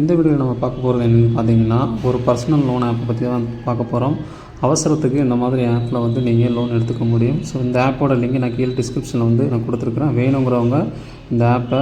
இந்த வீடியோவில் நம்ம பார்க்க போகிறது என்னென்னு பார்த்தீங்கன்னா ஒரு பர்சனல் லோன் ஆப்பை பற்றி தான் பார்க்க போகிறோம் அவசரத்துக்கு இந்த மாதிரி ஆப்பில் வந்து நீங்கள் லோன் எடுத்துக்க முடியும். ஸோ இந்த ஆப்போட லிங்க் நான் கீழே டிஸ்கிரிப்ஷனில் வந்து நான் கொடுத்துருக்குறேன். வேணுங்கிறவங்க இந்த ஆப்பை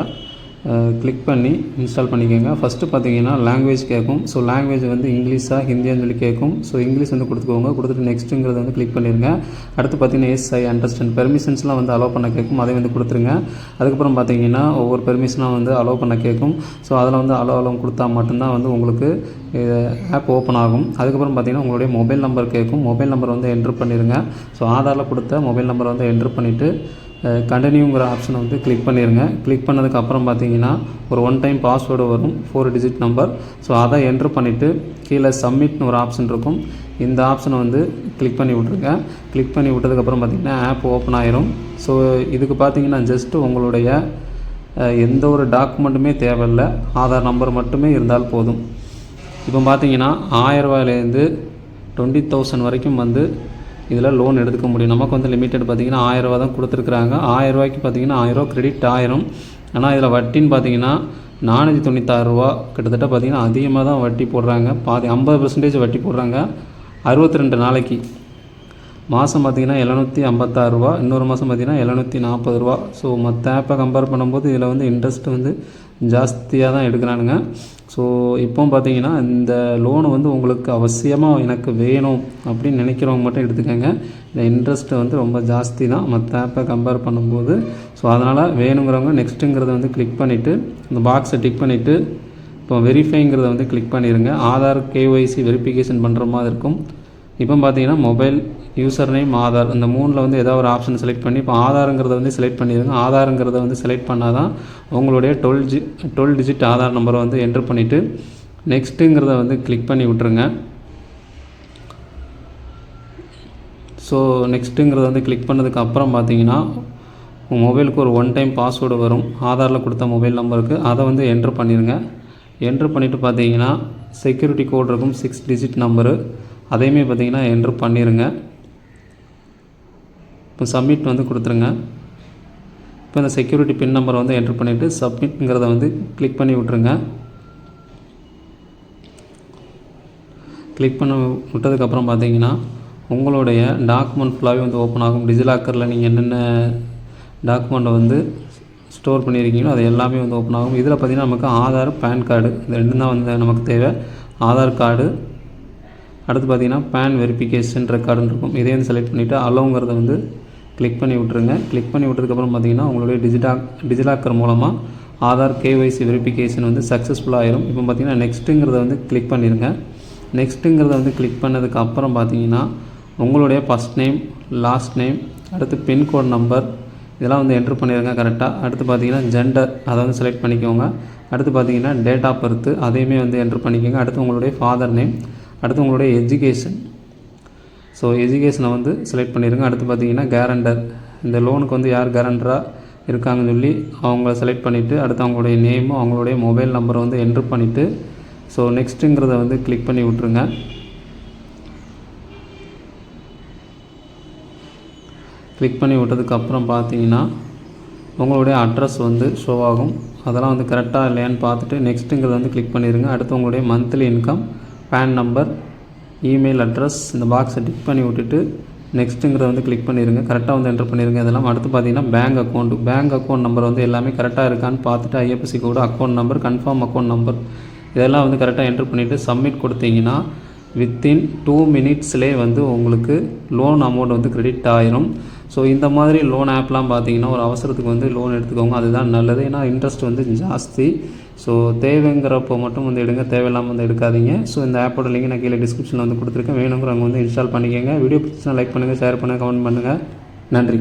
கிளிக் பண்ணி இன்ஸ்டால் பண்ணிக்கோங்க. ஃபஸ்ட்டு பார்த்தீங்கன்னா லாங்குவேஜ் கேட்கும் ஸோ லாங்குவேஜ் வந்து இங்கிலீஷாக ஹிந்தியான்னு சொல்லி கேட்கும் ஸோ இங்கிலீஷ் வந்து கொடுத்துக்கோங்க. கொடுத்துட்டு நெக்ஸ்ட்டுங்கிறத வந்து கிளிக் பண்ணிடுங்க அடுத்து பார்த்தீங்கன்னா எஸ் ஐ அண்டர்ஸ்டாண்ட் பெர்மிஷன்ஸ்லாம் வந்து அலோவ் பண்ண கேட்கும் அதை வந்து கொடுத்துருங்க. அதுக்கப்புறம் பார்த்தீங்கன்னா ஒவ்வொரு பெர்மிஷனாக வந்து அலோவ் பண்ண கேட்கும் ஸோ அதில் வந்து அலோ அலோவ் கொடுத்தா மட்டும்தான் வந்து உங்களுக்கு இது ஆப் ஓப்பன் ஆகும். அதுக்கப்புறம் பார்த்தீங்கன்னா உங்களுடைய மொபைல் நம்பர் கேட்கும் மொபைல் நம்பர் வந்து என்ட்ரு பண்ணிடுங்க ஸோ ஆதாரில் கொடுத்த மொபைல் நம்பர் வந்து என்ட்ரு பண்ணிவிட்டு கண்டினியூங்கிற ஆப்ஷனை வந்து கிளிக் பண்ணிடுங்க கிளிக் பண்ணதுக்கப்புறம் பார்த்தீங்கன்னா ஒரு ஒன் டைம் பாஸ்வேர்டு வரும். ஃபோர் டிஜிட் நம்பர் ஸோ அதை என்ட்ரு பண்ணிவிட்டு கீழே சப்மிட்னு ஒரு ஆப்ஷன் இருக்கும். இந்த ஆப்ஷனை வந்து கிளிக் பண்ணி விட்ருங்க கிளிக் பண்ணி விட்டதுக்கப்புறம் பார்த்தீங்கன்னா ஆப் ஓப்பன் ஆயிரும். ஸோ இதுக்கு பார்த்தீங்கன்னா ஜஸ்ட்டு உங்களுடைய எந்த ஒரு டாக்குமெண்ட்டுமே தேவையில்லை. ஆதார் நம்பர் மட்டுமே இருந்தால் போதும். இப்போ பார்த்தீங்கன்னா ஆயரூவாயிலேருந்து டுவெண்ட்டி தௌசண்ட் வரைக்கும் வந்து இதில் லோன் எடுத்துக்க முடியும். நமக்கு வந்து லிமிட்டட் பார்த்தீங்கன்னா ஆயரரூவா தான் கொடுத்துருக்குறாங்க. ஆயிரரூவாய்க்கு பார்த்தீங்கன்னா ஆயிரரூவா கிரெடிட் ஆயிரும். ஆனால் இதில் வட்டின்னு பார்த்தீங்கன்னா நானூற்றி தொண்ணூத்தாறுரூவா கிட்டத்தட்ட பார்த்தீங்கன்னா அதிகமாக தான் வட்டி போடுறாங்க. பாதி ஐம்பது பர்சன்டேஜ் வட்டி போடுறாங்க. அறுபத்தி ரெண்டு நாளைக்கு மாதம் பார்த்தீங்கன்னா எழுநூற்றி ஐம்பத்தாறுரூவா இன்னொரு மாதம் பார்த்தீங்கன்னா எழுநூற்றி நாற்பது ரூபா. ஸோ மற்ற ஆப்பை கம்பேர் பண்ணும்போது இதில் வந்து இன்ட்ரெஸ்ட் வந்து ஜாஸ்தியாக தான் எடுக்கிறானுங்க. ஸோ இப்போ பார்த்தீங்கன்னா இந்த லோனு வந்து உங்களுக்கு அவசியமாக எனக்கு வேணும் அப்படின்னு நினைக்கிறவங்க மட்டும் எடுத்துக்கோங்க. இந்த இன்ட்ரெஸ்ட்டு வந்து ரொம்ப ஜாஸ்தி தான். மற்ற ஆப்பை கம்பேர் பண்ணும்போது ஸோ அதனால் வேணுங்கிறவங்க நெக்ஸ்ட்டுங்கிறத வந்து கிளிக் பண்ணிவிட்டு இந்த பாக்ஸை டிக் பண்ணிவிட்டு இப்போ வெரிஃபைங்கிறத வந்து கிளிக் பண்ணிடுங்க ஆதார் கேஒய்சி வெரிஃபிகேஷன் பண்ணுற மாதிரி இருக்கும். இப்போ பார்த்தீங்கன்னா மொபைல் யூசர் நேம் ஆதார் இந்த மூணில் வந்து ஏதாவது ஒரு ஆப்ஷன் செலக்ட் பண்ணி இப்போ ஆதாருங்கிறத வந்து செலக்ட் பண்ணிடுங்க ஆதாருங்கிறத வந்து செலக்ட் பண்ணால் தான் உங்களுடைய twelve G twelve digit Aadhaar நம்பரை வந்து என்ட்ரு பண்ணிவிட்டு நெக்ஸ்ட்டுங்கிறத வந்து கிளிக் பண்ணி விட்ருங்க ஸோ நெக்ஸ்ட்டுங்கிறத வந்து கிளிக் பண்ணதுக்கு அப்புறம் பார்த்தீங்கன்னா உங்கள் மொபைலுக்கு ஒரு ஒன் டைம் பாஸ்வேர்டு வரும். ஆதாரில் கொடுத்த மொபைல் நம்பருக்கு அதை வந்து என்ட்ரு பண்ணிடுங்க என்ட்ரு பண்ணிவிட்டு பார்த்தீங்கன்னா செக்யூரிட்டி கோட் இருக்கும் சிக்ஸ் டிஜிட் நம்பரு அதையுமே பார்த்தீங்கன்னா என்ட்ரு பண்ணிடுங்க இப்போ சப்மிட் வந்து கொடுத்துருங்க. இப்போ இந்த செக்யூரிட்டி பின் நம்பரை வந்து என்ட்ரு பண்ணிவிட்டு சப்மிட்ங்கிறத வந்து கிளிக் பண்ணி விட்ருங்க கிளிக் பண்ண விட்டதுக்கப்புறம் பார்த்தீங்கன்னா உங்களுடைய டாக்குமெண்ட் ஃபுல்லாகவே வந்து ஓப்பன் ஆகும். டிஜிலாக்கரில் நீங்கள் என்னென்ன டாக்குமெண்ட்டை வந்து ஸ்டோர் பண்ணியிருக்கீங்களோ அது எல்லாமே வந்து ஓப்பன் ஆகும். இதில் பார்த்தீங்கன்னா நமக்கு ஆதார் பேன் கார்டு இந்த ரெண்டும் தான் வந்து நமக்கு தேவை. ஆதார் கார்டு அடுத்து பார்த்தீங்கன்னா பேன் வெரிஃபிகேஷன் ரெக்கார்டுன்னு இருக்கும். இதையும் வந்து செலக்ட் பண்ணிவிட்டு அலோங்கிறத வந்து கிளிக் பண்ணி விட்ருங்க கிளிக் பண்ணி விட்டதுக்கப்புறம் பார்த்தீங்கன்னா உங்களுடைய டிஜிட்டா டிஜிலாக்கர் மூலமாக ஆதார் கேஒய்சி வெரிஃபிகேஷன் வந்து சக்ஸஸ்ஃபுல்லாக ஆயிரும். இப்போ பார்த்தீங்கன்னா நெக்ஸ்ட்டுங்கிறத வந்து கிளிக் பண்ணிடுங்க நெக்ஸ்ட்டுங்கிறத வந்து கிளிக் பண்ணதுக்கு அப்புறம் பார்த்தீங்கன்னா உங்களுடைய ஃபஸ்ட் நேம் லாஸ்ட் நேம் அடுத்து பின்கோட் நம்பர் இதெல்லாம் வந்து என்ட்ரு பண்ணிடுங்க கரெக்டாக அடுத்து பார்த்தீங்கன்னா ஜெண்டர் அதை வந்து செலக்ட் பண்ணிக்கோங்க. அடுத்து பார்த்தீங்கன்னா டேட் ஆஃப் பர்த்து அதையுமே வந்து என்ட்ரு பண்ணிக்கோங்க. அடுத்து உங்களுடைய ஃபாதர் நேம் அடுத்து உங்களுடைய எஜுகேஷன் ஸோ எஜுகேஷனை வந்து செலக்ட் பண்ணிடுங்க அடுத்து பார்த்தீங்கன்னா கேரண்டர் இந்த லோனுக்கு வந்து யார் கேரண்டராக இருக்காங்கன்னு சொல்லி அவங்கள செலக்ட் பண்ணிவிட்டு அடுத்து அவங்களுடைய நேமும் அவங்களுடைய மொபைல் நம்பரை வந்து என்ட்ரு பண்ணிவிட்டு ஸோ நெக்ஸ்ட்டுங்கிறத வந்து கிளிக் பண்ணி விட்ருங்க கிளிக் பண்ணி விட்டதுக்கப்புறம் பார்த்தீங்கன்னா உங்களுடைய அட்ரஸ் வந்து ஷோ ஆகும். அதெல்லாம் வந்து கரெக்டாக இல்லையான்னு பார்த்துட்டு நெக்ஸ்ட்டுங்கிறத வந்து கிளிக் பண்ணிடுங்க அடுத்து உங்களுடைய monthly income PAN number email address இந்த பாக்ஸை டிக் பண்ணி விட்டுட்டு நெக்ஸ்ட்டுங்கிறத வந்து கிளிக் பண்ணிடுங்க கரெக்டாக வந்து என்டர் பண்ணிடுங்க இதெல்லாம் அடுத்து பார்த்தீங்கன்னா bank account bank account number வந்து எல்லாமே கரெக்டாக இருக்கான்னு பார்த்துட்டு IFSC code account number confirm account number இதெல்லாம் வந்து கரெக்டாக என்ட்ரு பண்ணிவிட்டு சப்மிட் கொடுத்தீங்கன்னா வித்தின் டூ மினிட்ஸ்லேயே வந்து உங்களுக்கு லோன் அமௌண்ட் வந்து கிரெடிட் ஆயிரும். ஸோ இந்த மாதிரி லோன் ஆப்லாம் பார்த்தீங்கன்னா ஒரு அவசரத்துக்கு வந்து லோன் எடுத்துக்கோங்க. அதுதான் நல்லது. ஏன்னா இன்ட்ரெஸ்ட் வந்து ஜாஸ்தி. ஸோ தேவைங்கிறப்போ மட்டும் வந்து எடுங்க. தேவையில்லாமல் வந்து எடுக்காதீங்க. ஸோ இந்த ஆப்போட லிங்க் நான் கீழே டிஸ்கிரிப்ஷனில் வந்து கொடுத்துருக்கேன். வேணுங்கிறவங்க வந்து இன்ஸ்டால் பண்ணிக்கோங்க. வீடியோ பிடிச்சா லைக் பண்ணுங்கள் ஷேர் பண்ணுங்கள் கமெண்ட் பண்ணுங்கள் நன்றி.